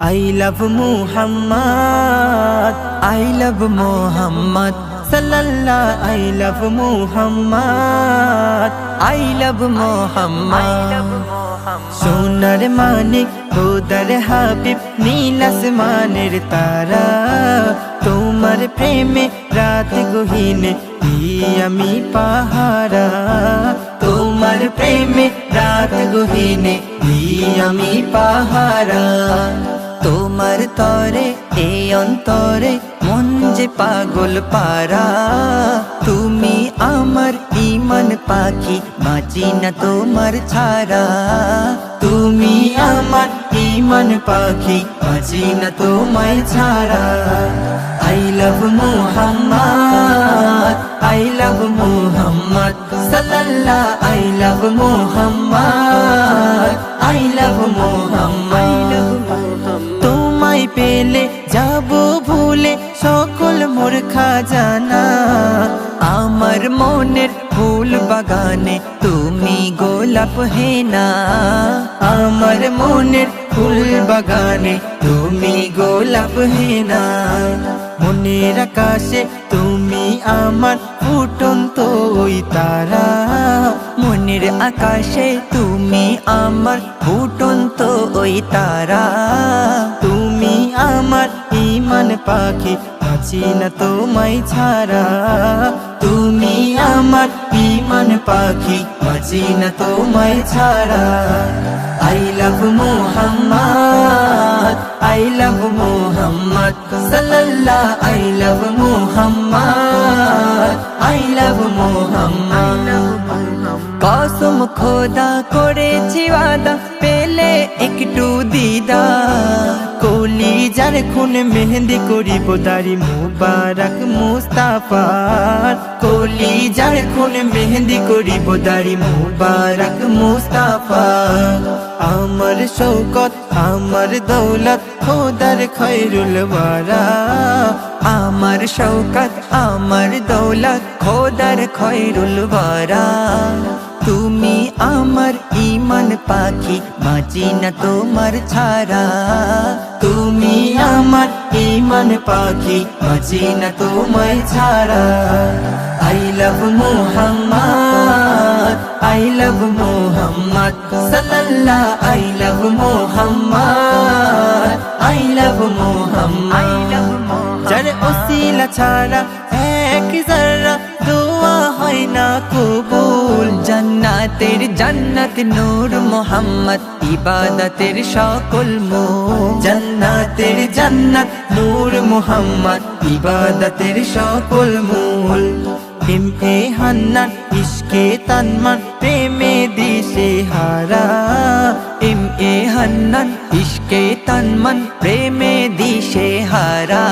I love Muhammad I love Muhammad Sallallahu I love Muhammad I love Muhammad সোনার মানিক খোদার হাবিব নীল আসমানের তারা তোমার প্রেমে রাত গহিনে আমি পাহারা তোমার প্রেমে রাত গহিনে আমি পাহারা তোমার তরে, এই অন্তরে মন যে পাগল পারা। তুমি আমার ইমান পাখি, বাঁচি না তোমার ছাড়া। তুমি আমার ইমান পাখি, বাঁচি না তোমায় ছাড়া। I love Muhammad I love Muhammad সাল্লাল্লাহ I love Muhammad I love Muhammad সকল মোর খাজানা। আমার মনের ফুল বাগানে তুমি গোলাপ হেনা। আমার মনের ফুল বাগানে তুমি গোলাপ হেনা। মনের আকাশে তুমি আমার ফুটন্ত ওই তারা। মনের আকাশে তুমি আমার ফুটন্ত ওই তারা। ইমান পাখি আছি না তোমায় ছাড়া। তুমি আমার ইমান পাখি আছি না তোমায় ছাড়া। I love Muhammad I love Muhammad সাল্লাল্লাহ I love Muhammad I love Muhammad কসম খোদা করেছি ওয়াদা, পেলে একটু দিদা যার খুন মেহেন্দি করিব দারি মুবারক মুস্তাফার। কলি যার খুন মেহেন্দি করিব দারি মুবারক মুস্তাফার। আমার শৌকত, আমার দৌলত, খোদার খৈরুল বারা আমার শৌকত, আমার দৌলত, খোদার খৈরুল বারা তুমি আমার ইমান পাখি বাঁচি না তোমার ছাড়া তুমি আমার ইমান পাখি বাঁচি না তোমায় ছাড়া I love Muhammad I love Muhammad সাল্লাল্লাহ I love Muhammad I love Muhammad যার ওসিলা ছাড়া এক জাররা দোয়া হয় না কবুল জান্নাতের জান্নাত নূর মোহাম্মদ, ইবাদতের সকল মূল জান্নাতের জান্নাত নূর মোহাম্মদ, ইবাদতের সকল মূল এম এ হান্নান, ইশকে তানমান, প্রেমে দিশে হারা। এম এ হান্নান, ইশকে তানমান, প্রেমে দিশে হারা।